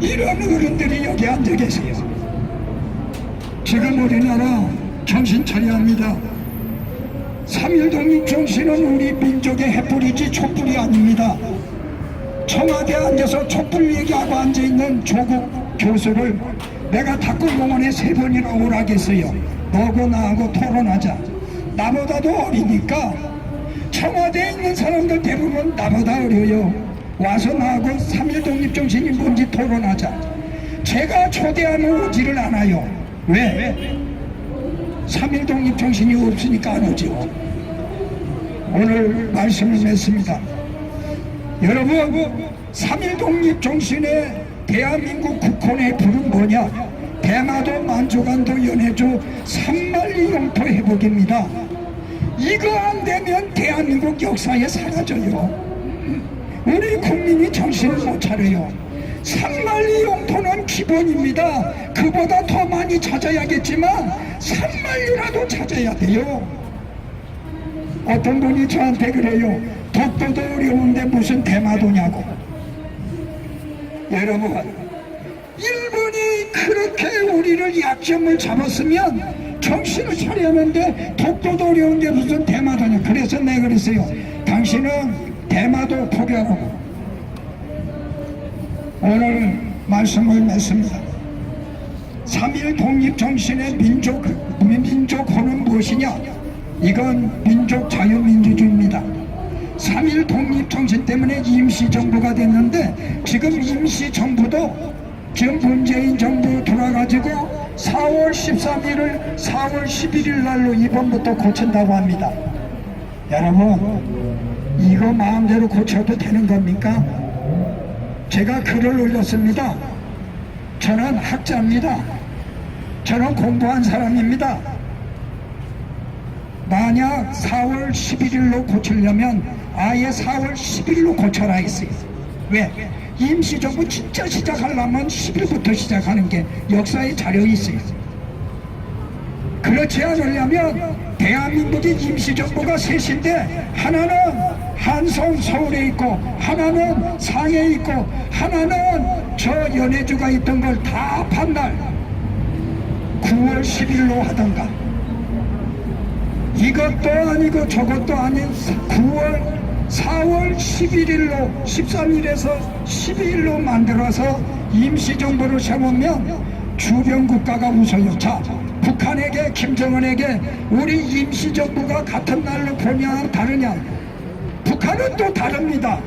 이런 어른들이 여기 앉아 계세요. 지금 우리나라 정신 차려야 합니다. 3.1 독립 정신은 우리 민족의 해뿌리지 촛불이 아닙니다. 청와대에 앉아서 촛불 얘기하고 앉아있는 조국 교수를 내가 탁구공원에 세 번이나 오라겠어요. 너고 나하고 토론하자. 나보다도 어리니까 청와대에 있는 사람들 대부분 나보다 어려요. 와서 나하고 3.1 독립정신이 뭔지 토론하자. 제가 초대하면 오지를 않아요. 왜? 3.1 독립정신이 없으니까 안 오죠. 오늘 말씀을 맺습니다. 여러분 3.1 독립정신의 대한민국 국혼의 불은 뭐냐 대마도 만주간도 연해주 산만리 영토 회복입니다 이거 안 되면 대한민국 역사에 사라져요 우리 국민이 정신을 못 차려요 산만리 영토는 기본입니다 그보다 더 많이 찾아야겠지만 산만리라도 찾아야 돼요 어떤 분이 저한테 그래요. 독도도 어려운데 무슨 대마도냐고. 여러분, 일본이 그렇게 우리를 약점을 잡았으면 정신을 차려야 하는데 독도도 어려운데 무슨 대마도냐. 그래서 내가 그랬어요. 당신은 대마도 포기하라고. 오늘 말씀을 맺습니다. 3.1 독립 정신의 민족, 민족호는 무엇이냐? 이건 민족 자유민주주의입니다. 3.1 독립 정신 때문에 임시정부가 됐는데 지금 임시정부도 지금 문재인 정부 돌아가지고 4월 13일을 4월 11일 날로 이번부터 고친다고 합니다. 여러분 이거 마음대로 고쳐도 되는 겁니까? 제가 글을 올렸습니다. 저는 학자입니다. 저는 공부한 사람입니다. 만약 4월 11일로 고치려면 아예 4월 10일로 고쳐라 했어요. 왜? 임시정부 진짜 시작하려면 10일부터 시작하는 게 역사에 자료에 있어요. 그렇지 않으려면 대한민국의 임시정부가 셋인데 하나는 한성 서울에 있고 하나는 상해에 있고 하나는 저 연해주가 있던 걸다 합한 날 9월 10일로 하던가 이것도 아니고 저것도 아닌 9월 4월 11일로 13일에서 12일로 만들어서 임시정부를 세우면 주변 국가가 웃어요. 자, 북한에게 김정은에게 우리 임시정부가 같은 날로 보냐 다르냐? 북한은 또 다릅니다.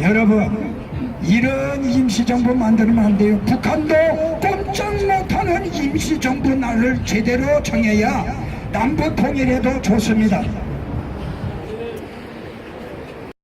여러분 이런 임시정부 만들면 안 돼요. 북한도 꼼짝 못하는 임시정부 날을 제대로 정해야 남북 통일에도 좋습니다.